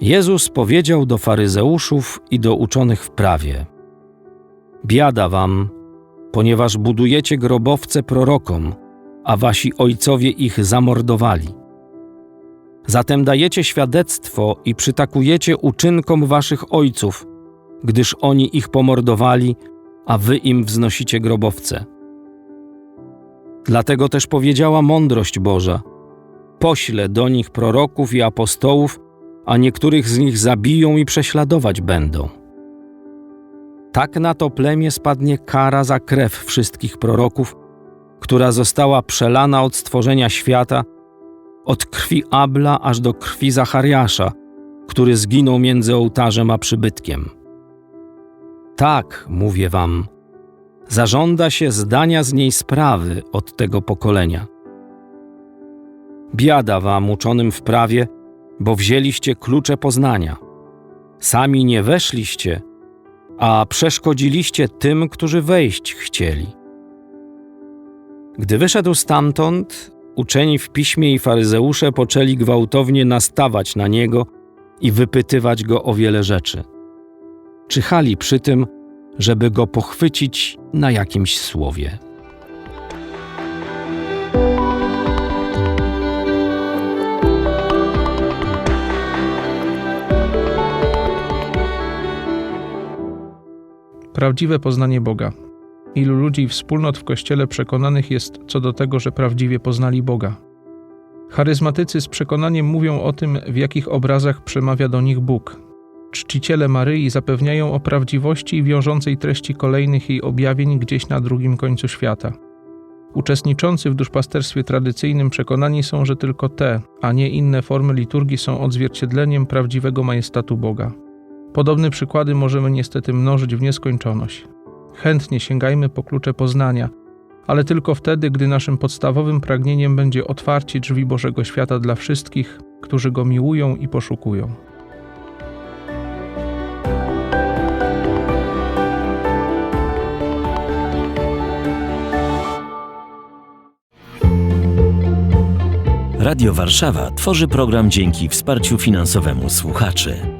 Jezus powiedział do faryzeuszów i do uczonych w prawie: Biada wam, ponieważ budujecie grobowce prorokom, a wasi ojcowie ich zamordowali. Zatem dajecie świadectwo i przytakujecie uczynkom waszych ojców, gdyż oni ich pomordowali, a wy im wznosicie grobowce. Dlatego też powiedziała mądrość Boża: Poślę do nich proroków i apostołów, a niektórych z nich zabiją i prześladować będą. Tak na to plemię spadnie kara za krew wszystkich proroków, która została przelana od stworzenia świata, od krwi Abla aż do krwi Zachariasza, który zginął między ołtarzem a przybytkiem. Tak, mówię wam, zażąda się zdania z niej sprawy od tego pokolenia. Biada wam uczonym w prawie, bo wzięliście klucze poznania. Sami nie weszliście, a przeszkodziliście tym, którzy wejść chcieli. Gdy wyszedł stamtąd, uczeni w piśmie i faryzeusze poczęli gwałtownie nastawać na niego i wypytywać go o wiele rzeczy. Czyhali przy tym, żeby go pochwycić na jakimś słowie. Prawdziwe poznanie Boga. Ilu ludzi i wspólnot w Kościele przekonanych jest co do tego, że prawdziwie poznali Boga. Charyzmatycy z przekonaniem mówią o tym, w jakich obrazach przemawia do nich Bóg. Czciciele Maryi zapewniają o prawdziwości i wiążącej treści kolejnych jej objawień gdzieś na drugim końcu świata. Uczestniczący w duszpasterstwie tradycyjnym przekonani są, że tylko te, a nie inne formy liturgii są odzwierciedleniem prawdziwego majestatu Boga. Podobne przykłady możemy niestety mnożyć w nieskończoność. Chętnie sięgajmy po klucze poznania, ale tylko wtedy, gdy naszym podstawowym pragnieniem będzie otwarcie drzwi Bożego świata dla wszystkich, którzy go miłują i poszukują. Radio Warszawa tworzy program dzięki wsparciu finansowemu słuchaczy.